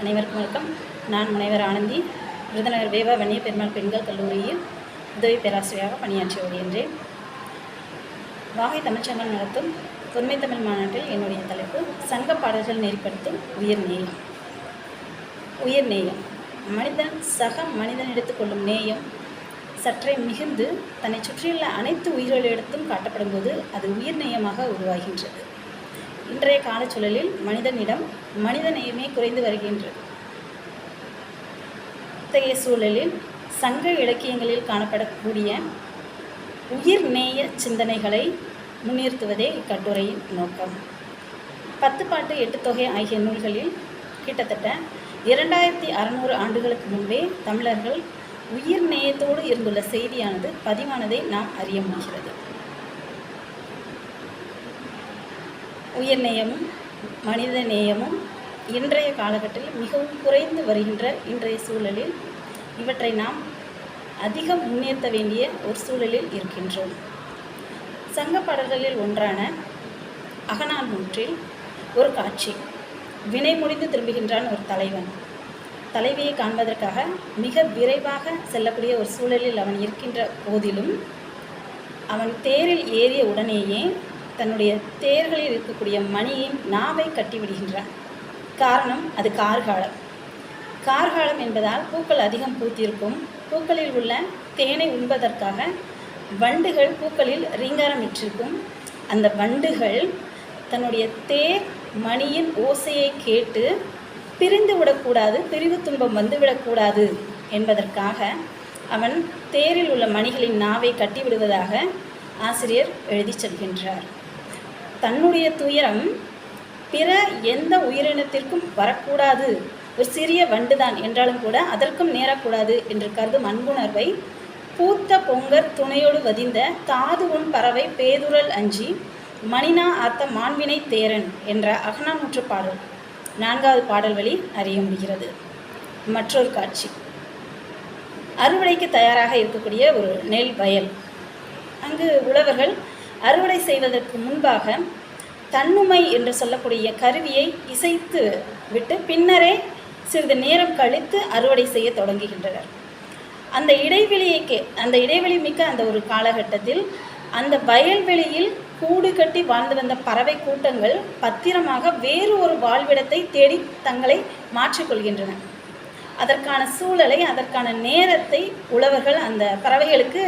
அனைவருக்கும் வணக்கம். நான் முனைவர் ஆனந்தி விருதுநகர் வேவா வன்னிய பெருமாள் பெண்கள் கல்லூரியில் உதவி பேராசிரியராக பணியாற்றி வருகின்றேன் வாகை தமிழ்ச்சங்கம் நடத்தும் தொன்மை தமிழ் மாநாட்டில் என்னுடைய தலைப்பு சங்க பாடல்கள் நெறிப்படுத்தும் உயிர் நேயம். உயிர் நேயம். மனிதன் சக மனிதன் எடுத்துக்கொள்ளும் நேயம். சற்றே மிகுந்து தன்னை சுற்றியுள்ள அனைத்து உயிர்களிடத்தும் காட்டப்படும் போது அது உயிர் நேயமாக உருவாகின்றது. இன்றைய காலச்சூழலில் மனிதனிடம் மனித நேயமே குறைந்து வருகின்றது. இத்தகைய சூழலில் சங்க இலக்கியங்களில் காணப்படக்கூடிய உயிர் நேய சிந்தனைகளை முன்னிறுத்துவதே இக்கட்டுரையின் நோக்கம். பத்து பாட்டு எட்டு தொகை ஆகிய நூல்களில் கிட்டத்தட்ட இரண்டாயிரத்தி அறநூறு ஆண்டுகளுக்கு முன்பே தமிழர்கள் உயிர் நேயத்தோடு இருந்துள்ள செய்தியானது பதிவானதை நாம் அறிய முடிகிறது. உயிர் நேயமும் மனித நேயமும் இன்றைய காலகட்டத்தில் மிகவும் குறைந்து வருகின்ற இன்றைய சூழலில் இவற்றை நாம் அதிகம் முன்னேற்ற வேண்டிய ஒரு சூழலில் இருக்கின்றோம். சங்க பாடல்களில் ஒன்றான அகநான் நூற்றில் ஒரு காட்சி. வினை முடிந்து திரும்புகின்றான் ஒரு தலைவன். தலைவியை காண்பதற்காக மிக விரைவாக செல்லக்கூடிய ஒரு சூழலில் அவன் இருக்கின்ற போதிலும் அவன் தேரில் ஏறிய உடனேயே தன்னுடைய தேர்களில் இருக்கக்கூடிய மணியின் நாவை கட்டிவிடுகின்றான் காரணம் அது கார்காலம். கார்காலம் என்பதால் பூக்கள் அதிகம் பூத்திருக்கும். பூக்களில் உள்ள தேனை உண்பதற்காக வண்டுகள் பூக்களில் ரீங்காரம் விற்றிருக்கும் அந்த வண்டுகள் தன்னுடைய தேர் மணியின் ஓசையை கேட்டு பிரிந்து விடக்கூடாது பிரிவு துன்பம் வந்துவிடக்கூடாது என்பதற்காக அவன் தேரில் உள்ள மணிகளின் நாவை கட்டிவிடுவதாக ஆசிரியர் எழுதி செல்கின்றார். தன்னுடைய துயரம் பிற எந்த உயிரினத்திற்கும் வரக்கூடாது. ஒரு சிறிய வண்டுதான் என்றாலும் கூட அதற்கும் நேரக்கூடாது என்று கருதும் அன்புணர்வை பூத்த பொங்கர் துணையோடு வதிந்த தாது உன் பறவை பேதுரல் அஞ்சி மணினா ஆத்த மாண்பினை தேரன் என்ற அகனானூற்று பாடல் நான்காவது பாடல் வழி அறிய முடிகிறது. மற்றொரு காட்சி. அறுவடைக்கு தயாராக இருக்கக்கூடிய ஒரு நெல் வயல். அங்கு உழவர்கள் அறுவடை செய்வதற்கு முன்பாக தன்னுமை என்று சொல்லக்கூடிய கருவியை இசைத்து விட்டு பின்னரே சிறிது நேரம் கழித்து அறுவடை செய்ய தொடங்குகின்றனர். அந்த இடைவெளியை கே அந்த இடைவெளி மிக்க அந்த ஒரு காலகட்டத்தில் அந்த வயல்வெளியில் கூடு கட்டி வாழ்ந்து வந்த பறவை கூட்டங்கள் பத்திரமாக வேறு ஒரு வாழ்விடத்தை தேடி தங்களை மாற்றிக்கொள்கின்றன. அதற்கான சூழலை அதற்கான நேரத்தை உழவர்கள் அந்த பறவைகளுக்கு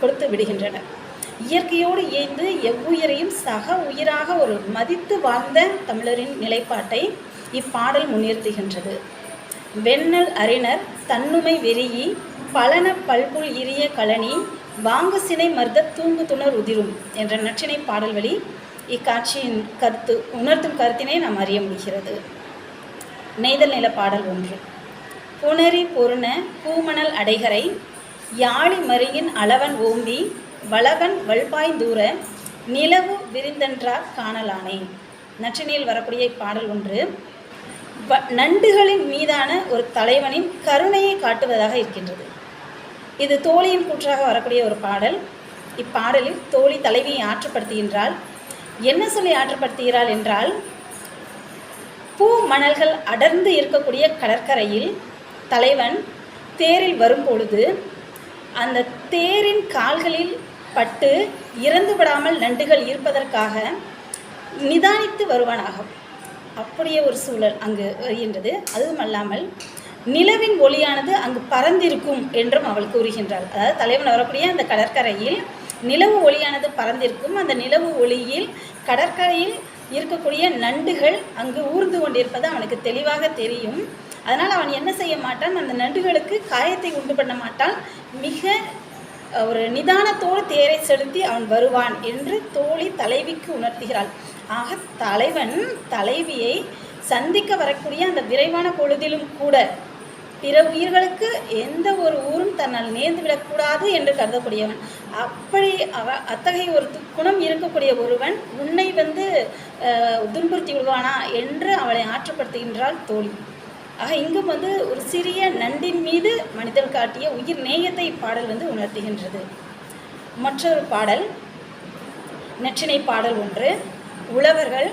கொடுத்து விடுகின்றனர். இயற்கையோடு இயைந்து எவ்வுயிரையும் சக உயிராக ஒரு மதித்து வாழ்ந்த தமிழரின் நிலைப்பாட்டை இப்பாடல் முன்னிறுத்துகின்றது. வெண்ணல் அறிஞர் தன்னுமை வெறியி பலன பல்புல் இரிய கழனி வாங்கு சினை மர்த தூங்கு துணர் உதிரும் என்ற நற்றினை பாடல் வழி இக்காட்சியின் கருத்து உணர்த்தும் கருத்தினை நாம் அறிய முடிகிறது. நெய்தல் நில பாடல் ஒன்று. புனரி பொருண பூமணல் அடைகரை யாழி மறியின் அளவன் ஓம்பி வளவன் வல்பாய்ந்தூர நிலவு விரிந்தன்றா காணலானே. நற்றினியில் வரக்கூடிய இப்பாடல் ஒன்று. வ நண்டுகளின் மீதான ஒரு தலைவனின் கருணையை காட்டுவதாக இருக்கின்றது. இது தோழியின் கூற்றாக வரக்கூடிய ஒரு பாடல். இப்பாடலில் தோழி தலைவியை ஆற்றுப்படுத்துகின்றாள். என்ன சொல்லி ஆற்றுப்படுத்துகிறாள் என்றால் பூ மணல்கள் அடர்ந்து இருக்கக்கூடிய கடற்கரையில் தலைவன் தேரில் வரும்பொழுது அந்த தேரின் கால்களில் பட்டு இறந்து விடாமல் நண்டுகள் இருப்பதற்காக நிதானித்து வருவானாகும். அப்படியே ஒரு சூழல் அங்கு வருகின்றது. அதுவும் அல்லாமல் நிலவின் ஒளியானது அங்கு பறந்திருக்கும் என்றும் அவள் கூறுகின்றாள். அதாவது தலைவன் வரக்கூடிய அந்த கடற்கரையில் நிலவு ஒளியானது பறந்திருக்கும். அந்த நிலவு ஒளியில் கடற்கரையில் இருக்கக்கூடிய நண்டுகள் அங்கு ஊர்ந்து கொண்டிருப்பது அவனுக்கு தெளிவாக தெரியும். அதனால் அவன் என்ன செய்ய மாட்டான்? அந்த நண்டுகளுக்கு காயத்தை உண்டு பண்ண மாட்டான். மிக ஒரு நிதானத்தோடு தேரை செலுத்தி அவன் வருவான் என்று தோழி தலைவிக்கு உணர்த்துகிறாள். ஆக தலைவன் தலைவியை சந்திக்க வரக்கூடிய அந்த விரைவான பொழுதிலும் கூட பிற உயிர்களுக்கு எந்த ஒரு ஊரும் தன்னால் நேர்ந்து விடக்கூடாது என்று கருதக்கூடியவன். அப்படி அவ அத்தகைய ஒரு குணம் இருக்கக்கூடிய ஒருவன் உன்னை வந்து துன்புறுத்தி விடுவானா என்று அவளை ஆற்றுப்படுத்துகின்றாள் தோழி. ஆக இங்கும் வந்து ஒரு சிறிய நண்டின் மீது மனிதன் காட்டிய உயிர் நேயத்தை இப்பாடல் வந்து உணர்த்துகின்றது. மற்றொரு பாடல் நற்றினை பாடல் ஒன்று. உழவர்கள்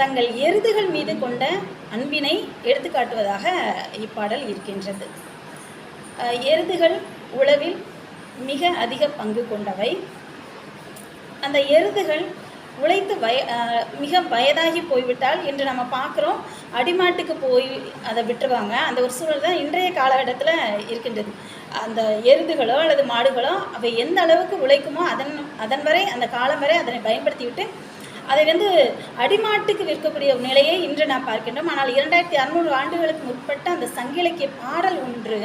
தங்கள் எருதுகள் மீது கொண்ட அன்பினை எடுத்துக்காட்டுவதாக இப்பாடல் இருக்கின்றது. எருதுகள் உழவில் மிக அதிக பங்கு கொண்டவை. அந்த எருதுகள் உழைத்து வய மிக வயதாகி போய்விட்டால் இன்று நம்ம பார்க்குறோம். அடிமாட்டுக்கு போய் அதை விட்டுருவாங்க. அந்த ஒரு சூழல் தான் இன்றைய காலகட்டத்தில் இருக்கின்றது. அந்த எருதுகளோ அல்லது மாடுகளோ அவை எந்த அளவுக்கு உழைக்குமோ அதன் அதன் வரை அந்த காலம் வரை அதனை பயன்படுத்தி விட்டு அதை வந்து அடிமாட்டுக்கு விற்கக்கூடிய நிலையை இன்று நாம் பார்க்கின்றோம். ஆனால் இரண்டாயிரத்தி அறுநூறு ஆண்டுகளுக்கு முற்பட்ட அந்த சங்கிலக்கிய பாடல் ஒன்று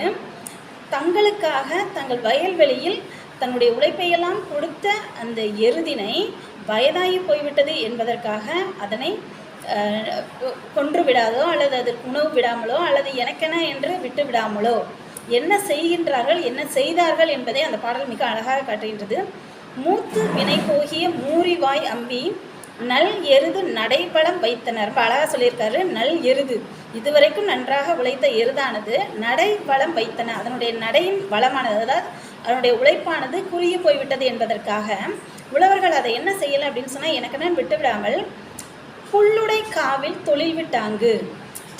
தங்களுக்காக தங்கள் வயல்வெளியில் தன்னுடைய உழைப்பையெல்லாம் கொடுத்த அந்த எருதினை வயதாகி போய்விட்டது என்பதற்காக அதனை கொன்று விடாதோ அல்லது அதற்கு உணவு விடாமலோ அல்லது எனக்கென என்று விட்டு விடாமலோ என்ன செய்கின்றார்கள் என்ன செய்தார்கள் என்பதை அந்த பாடல் மிக அழகாக காட்டுகின்றது. மூத்து வினை போகிய மூரிவாய் அம்பி நல் எருது நடைபலம் வைத்தனர். இப்போ அழகாக சொல்லியிருக்காரு. நல் எருது. இதுவரைக்கும் நன்றாக உழைத்த எருதானது நடைபலம் வைத்தன. அதனுடைய நடையின் பலமானது அதாவது அதனுடைய உழைப்பானது குறுகி போய்விட்டது என்பதற்காக உழவர்கள் அதை என்ன செய்யலை அப்படின்னு சொன்னால் எனக்கு விட்டு விடாமல் புல்லுடை காவில் தொழில் விட்டாங்கு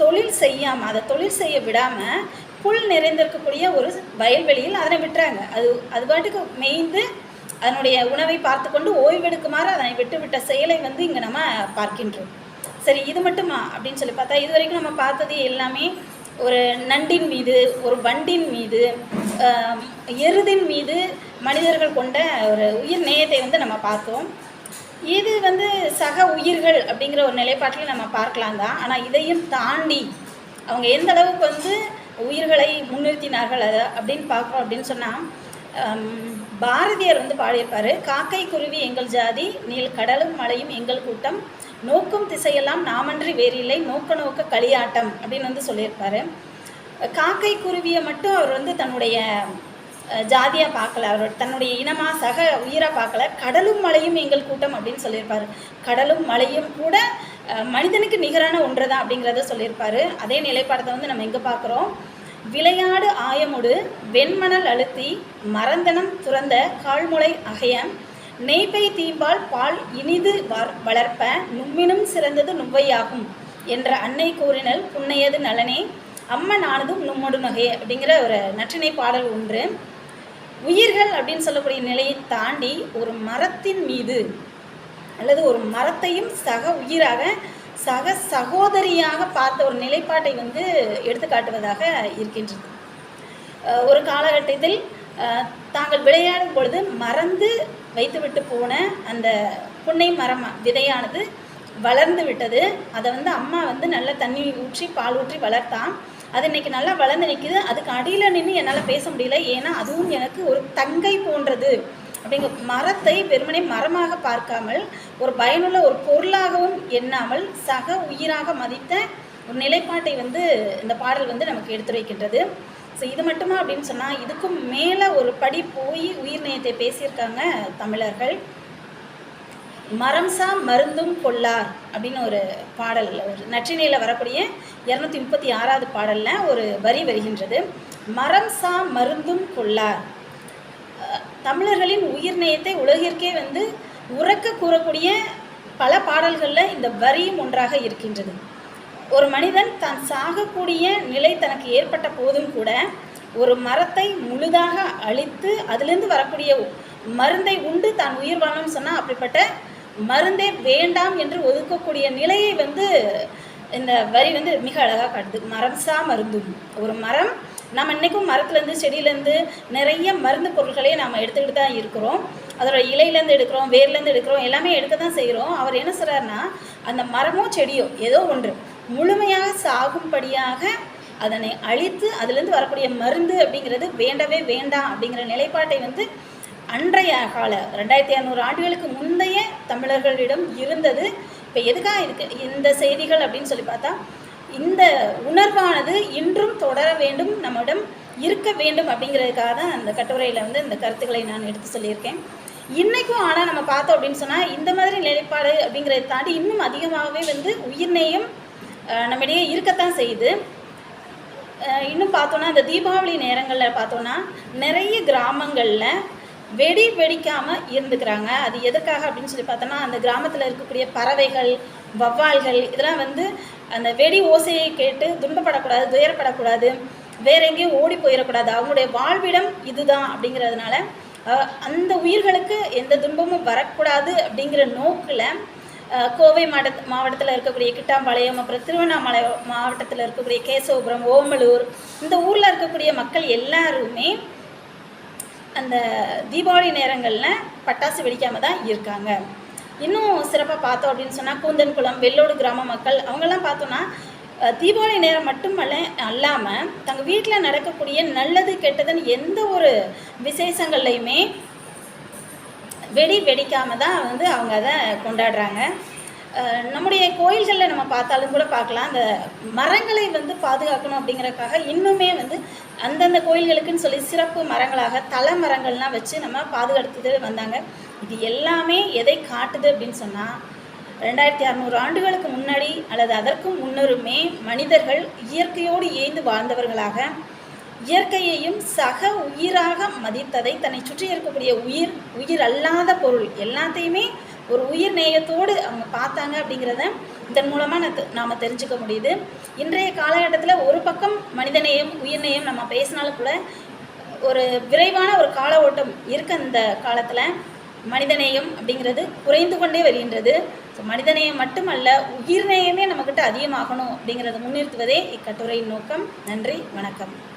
தொழில் செய்யாமல் அதை தொழில் செய்ய விடாமல் புல் நிறைந்திருக்கக்கூடிய ஒரு வயல்வெளியில் அதனை விட்டுறாங்க. அது அது பாட்டுக்கு மேய்ந்து அதனுடைய உணவை பார்த்து கொண்டு ஓய்வெடுக்குமாறு அதனை விட்டுவிட்ட செயலை வந்து இங்கே நம்ம பார்க்கின்றோம். சரி இது மட்டுமா அப்படின்னு சொல்லி பார்த்தா இது வரைக்கும் நம்ம பார்த்தது எல்லாமே ஒரு நண்டின் மீது ஒரு வண்டின் மீது எருதின் மீது மனிதர்கள் கொண்ட ஒரு உயிர் நேயத்தை வந்து நம்ம பார்த்தோம். இது வந்து சக உயிர்கள் அப்படிங்கிற ஒரு நிலைப்பாட்டில் நம்ம பார்க்கலாம் தான். ஆனால் இதையும் தாண்டி அவங்க எந்த அளவுக்கு வந்து உயிர்களை முன்னிறுத்தினார்கள் அதை அப்படின்னு பார்க்குறோம் அப்படின்னு சொன்னால் பாரதியார் வந்து பாடியிருப்பார் காக்கை குருவி எங்கள் ஜாதி நீல் கடலும் மலையும் எங்கள் கூட்டம் நோக்கும் திசையெல்லாம் நாமன்றி வேறில்லை நோக்க நோக்க களியாட்டம் அப்படின்னு வந்து சொல்லியிருப்பாரு. காக்கை குருவியை மட்டும் அவர் வந்து தன்னுடைய ஜாதியாக பார்க்கல. அவர் தன்னுடைய இனமாக சக உயிராக பார்க்கல. கடலும் மலையும் எங்கள் கூட்டம் அப்படின்னு சொல்லியிருப்பார். கடலும் மலையும் கூட மனிதனுக்கு நிகரான ஒன்று தான் அப்படிங்கிறத சொல்லியிருப்பார். அதே நிலைப்பாடத்தை வந்து நம்ம எங்கே பார்க்குறோம்? விளையாடு ஆயமுடு வெண்மணல் அழுத்தி மரந்தனம் துறந்த கால்முளை அகையம் நெய்பை தீம்பால் பால் இனிது வளர்ப்ப நும்மினும் சிறந்தது நுவ்வையாகும் என்ற அன்னை கூறினல் புன்னையது நலனே அம்மனானதும் நும்மடு நகை அப்படிங்கிற ஒரு நற்றினை பாடல் ஒன்று. உயிர்கள் அப்படின்னு சொல்லக்கூடிய நிலையை தாண்டி ஒரு மரத்தின் மீது அல்லது ஒரு மரத்தையும் சக உயிராக சக சகோதரியாக பார்த்த ஒரு நிலைப்பாட்டை வந்து எடுத்துக்காட்டுவதாக இருக்கின்றது. ஒரு காலகட்டத்தில் தாங்கள் விளையாடும் பொழுது மறந்து வைத்துவிட்டு போன அந்த புன்னை மரம் விதையானது வளர்ந்து விட்டது. அதை வந்து அம்மா வந்து நல்லா தண்ணி ஊற்றி பால் ஊற்றி வளர்த்தான் அது இன்னைக்கு நல்லா வளர்ந்து நிற்கிது அதுக்கு அடியில் நின்று என்னால் பேச முடியல. ஏன்னா அதுவும் எனக்கு ஒரு தங்கை போன்றது. அப்படிங்கிற மரத்தை வெறுமனே மரமாக பார்க்காமல் ஒரு பயனுள்ள ஒரு பொருளாகவும் எண்ணாமல் சக உயிராக மதித்த ஒரு நிலைப்பாட்டை வந்து இந்த பாடல் வந்து நமக்கு எடுத்துரைக்கின்றது. ஸோ இது மட்டுமா அப்படின்னு சொன்னால் இதுக்கும் மேலே ஒரு படி போய் உயிர்நேயத்தை பேசியிருக்காங்க தமிழர்கள். மரம்சா மருந்தும் கொள்ளார் அப்படின்னு ஒரு பாடல் ஒரு நற்றினையில் வரக்கூடிய இரநூத்தி முப்பத்தி ஆறாவது பாடலில் ஒரு வரி வருகின்றது. மரம்சா மருந்தும் கொள்ளார். தமிழர்களின் உயிர்நேயத்தை உலகிற்கே வந்து உறக்க கூறக்கூடிய பல பாடல்களில் இந்த வரியும் ஒன்றாக இருக்கின்றது. ஒரு மனிதன் தான் சாகக்கூடிய நிலை தனக்கு ஏற்பட்ட போதும் கூட ஒரு மரத்தை முழுதாக அழித்து அதிலிருந்து வரக்கூடிய மருந்தை உண்டு தான் உயிர் வாழணும்னு சொன்னால் அப்படிப்பட்ட மருந்தே வேண்டாம் என்று ஒதுக்கக்கூடிய நிலையை வந்து இந்த வரி வந்து மிக அழகாக காட்டுது. மரம் சா மருந்தும். ஒரு மரம் நம்ம இன்றைக்கும் மரத்துலேருந்து செடியிலேருந்து நிறைய மருந்து பொருட்களே நாம் எடுத்துக்கிட்டு தான் இருக்கிறோம். அதோட இலையிலேருந்து எடுக்கிறோம் வேர்லேருந்து எடுக்கிறோம் எல்லாமே எடுக்க தான் செய்கிறோம் அவர் என்ன சொல்கிறாருன்னா அந்த மரமோ செடியோ ஏதோ ஒன்று முழுமையாக சாகும்படியாக அதனை அழித்து அதுலேருந்து வரக்கூடிய மருந்து அப்படிங்கிறது வேண்டவே வேண்டாம் அப்படிங்கிற நிலைப்பாட்டை வந்து அன்றைய கால ரெண்டாயிரத்தி இரநூறு ஆண்டுகளுக்கு முந்தைய தமிழர்களிடம் இருந்தது. இப்போ எதுக்காக இருக்கு? இந்த செய்திகள் அப்படின்னு சொல்லி பார்த்தா இந்த உணர்வானது இன்றும் தொடர வேண்டும் நம்மிடம் இருக்க வேண்டும் அப்படிங்கிறதுக்காக தான் அந்த கட்டுரையில் வந்து இந்த கருத்துக்களை நான் எடுத்து சொல்லியிருக்கேன். இன்றைக்கும் ஆனால் நம்ம பார்த்தோம் அப்படின்னு சொன்னால் இந்த மாதிரி நிலைப்பாடு அப்படிங்கிறத தாண்டி இன்னும் அதிகமாகவே வந்து உயிர்நேயம் நம்மிடையே இருக்கத்தான் செய்யுது. இன்னும் பார்த்தோன்னா இந்த தீபாவளி நேரங்களில் பார்த்தோன்னா நிறைய கிராமங்களில் வெடி வெடிக்காமல் இருந்துக்கிறாங்க. அது எதற்காக அப்படின்னு சொல்லி பார்த்தோன்னா அந்த கிராமத்தில் இருக்கக்கூடிய பறவைகள் வவ்வால்கள் இதெல்லாம் வந்து அந்த வெடி ஓசையை கேட்டு துன்பப்படக்கூடாது துயரப்படக்கூடாது வேற எங்கேயும் ஓடி போயிடக்கூடாது. அவங்களுடைய வாழ்விடம் இதுதான் அப்படிங்கிறதுனால அந்த உயிர்களுக்கு எந்த துன்பமும் வரக்கூடாது அப்படிங்கிற நோக்கில் கோவை மாட மாவட்டத்தில் இருக்கக்கூடிய கிட்டாம்பாளையம் அப்புறம் திருவண்ணாமலை மாவட்டத்தில் இருக்கக்கூடிய கேசவபுரம் ஓமலூர் இந்த ஊரில் இருக்கக்கூடிய மக்கள் எல்லாருமே அந்த தீபாவளி நேரங்களில் பட்டாசு வெடிக்காமல் தான் இருக்காங்க. இன்னும் சிறப்பாக பார்த்தோம் அப்படின்னு சொன்னால் கூந்தன்குளம் வெள்ளோடு கிராம மக்கள் அவங்கெல்லாம் பார்த்தோன்னா தீபாவளி நேரம் மட்டுமல்ல அல்லாமல் தங்கள் வீட்டில் நடக்கக்கூடிய நல்லது கெட்டதுன்னு எந்த ஒரு விசேஷங்கள்லையுமே வெடி வெடிக்காமல் தான் வந்து அவங்க அதை கொண்டாடுறாங்க. நம்முடைய கோயில்களில் நம்ம பார்த்தாலும் கூட பார்க்கலாம். அந்த மரங்களை வந்து பாதுகாக்கணும் அப்படிங்கிறக்காக இன்னுமே வந்து அந்தந்த கோயில்களுக்குன்னு சொல்லி சிறப்பு மரங்களாக தலை மரங்கள்லாம் வச்சு நம்ம பாதுகாத்துட்டு வந்தாங்க. இது எல்லாமே எதை காட்டுது அப்படின்னு சொன்னால் ரெண்டாயிரத்தி அறநூறு ஆண்டுகளுக்கு முன்னாடி அல்லது அதற்கும் முன்னருமே மனிதர்கள் இயற்கையோடு ஏய்ந்து வாழ்ந்தவர்களாக இயற்கையையும் சக உயிராக மதித்ததை தன்னை சுற்றி இருக்கக்கூடிய உயிர் உயிர் அல்லாத பொருள். எல்லாத்தையுமே ஒரு உயிர் நேயத்தோடு அவங்க பார்த்தாங்க அப்படிங்கிறத இதன் மூலமாக நாம் தெரிஞ்சுக்க முடியுது. இன்றைய காலகட்டத்தில் ஒரு பக்கம் மனிதநேயம் உயிர்நேயம் நம்ம பேசினாலும் கூட ஒரு விரைவான ஒரு கால ஓட்டம் இருக்க இந்த காலத்தில் மனிதநேயம் அப்படிங்கிறது குறைந்து கொண்டே வருகின்றது ஸோ மனிதநேயம் மட்டுமல்ல உயிர்நேயமே நம்மக்கிட்ட அதிகமாகணும் அப்படிங்கிறத முன்னிறுத்துவதே இக்கட்டுரையின் நோக்கம். நன்றி வணக்கம்.